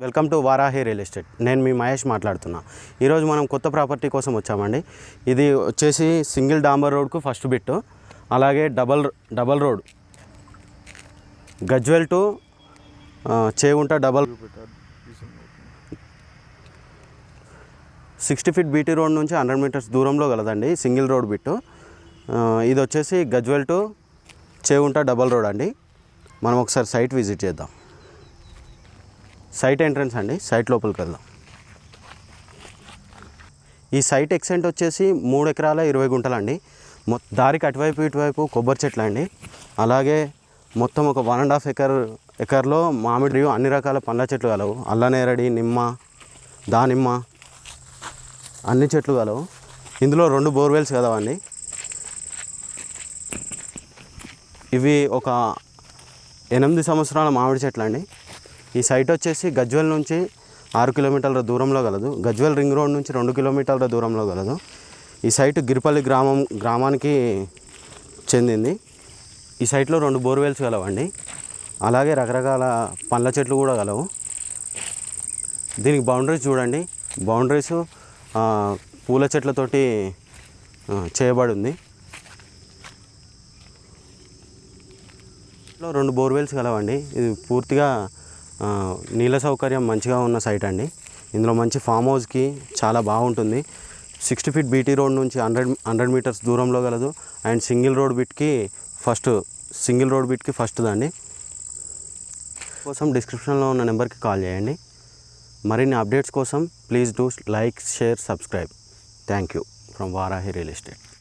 Welcome to Varahi real estate. నేను మీ మహేష్ మాట్లాడుతున్నా. ఈరోజు మనం కొత్త ప్రాపర్టీ కోసం వచ్చామండి. ఇది వచ్చేసి సింగిల్ డాంబర్ రోడ్కు ఫస్ట్ బిట్ అలాగే double double road. Gajwel to ఆ, Chegunta double sixty feet BT road నుంచి హండ్రెడ్ మీటర్స్ దూరంలో కలదండి సింగిల్ రోడ్ బిట్ ఇది వచ్చేసి Gajwel to Chegunta double road అండి. మనం ఒకసారి సైట్ విజిట్ చేద్దాం. సైట్ ఎంట్రన్స్ అండి సైట్ లోపలికి వెళ్దాం. ఈ సైట్ ఎక్సెంట్ వచ్చేసి మూడు ఎకరాల ఇరవై గుంటలండి. మొ దారికి అటువైపు ఇటువైపు కొబ్బరి చెట్లు అండి. అలాగే మొత్తం ఒక వన్ అండ్ హాఫ్ ఎకర్ ఎకర్లో మామిడి అన్ని రకాల పండ్ల చెట్లు కలవు. అల్లనేరడి నిమ్మ దానిమ్మ అన్ని చెట్లు కలవు. ఇందులో రెండు బోర్వెల్స్ కదవండి ఇవి ఒక ఎనిమిది సంవత్సరాల మామిడి చెట్లు అండి ఈ సైట్ వచ్చేసి గజ్వెల్ నుంచి ఆరు కిలోమీటర్ల దూరంలో కలదు గజ్వెల్ రింగ్ రోడ్ నుంచి రెండు కిలోమీటర్ల దూరంలో కలదు ఈ సైట్ గిరిపల్లి గ్రామం గ్రామానికి చెందింది. ఈ సైట్లో రెండు బోర్వెల్స్ కలవండి అలాగే రకరకాల పండ్ల చెట్లు కూడా కలవు దీనికి బౌండరీస్ చూడండి. బౌండరీస్ పూల చెట్లతోటి చేయబడి ఉంది రెండు బోర్వెల్స్ కలవండి ఇది పూర్తిగా నీళ్ళ సౌకర్యం మంచిగా ఉన్న సైట్ అండి. ఇందులో మంచి ఫామ్ హౌస్కి చాలా బాగుంటుంది. సిక్స్టీ ఫీట్ బీటీ రోడ్ నుంచి హండ్రెడ్ హండ్రెడ్ మీటర్స్ దూరంలో గలదు. అండ్ సింగిల్ రోడ్ బిట్కి ఫస్ట్ సింగిల్ రోడ్ బిట్కి ఫస్ట్ దండి కోసం డిస్క్రిప్షన్లో ఉన్న నెంబర్కి కాల్ చేయండి. మరిన్ని అప్డేట్స్ కోసం please do like share subscribe thank you from Varahi real estate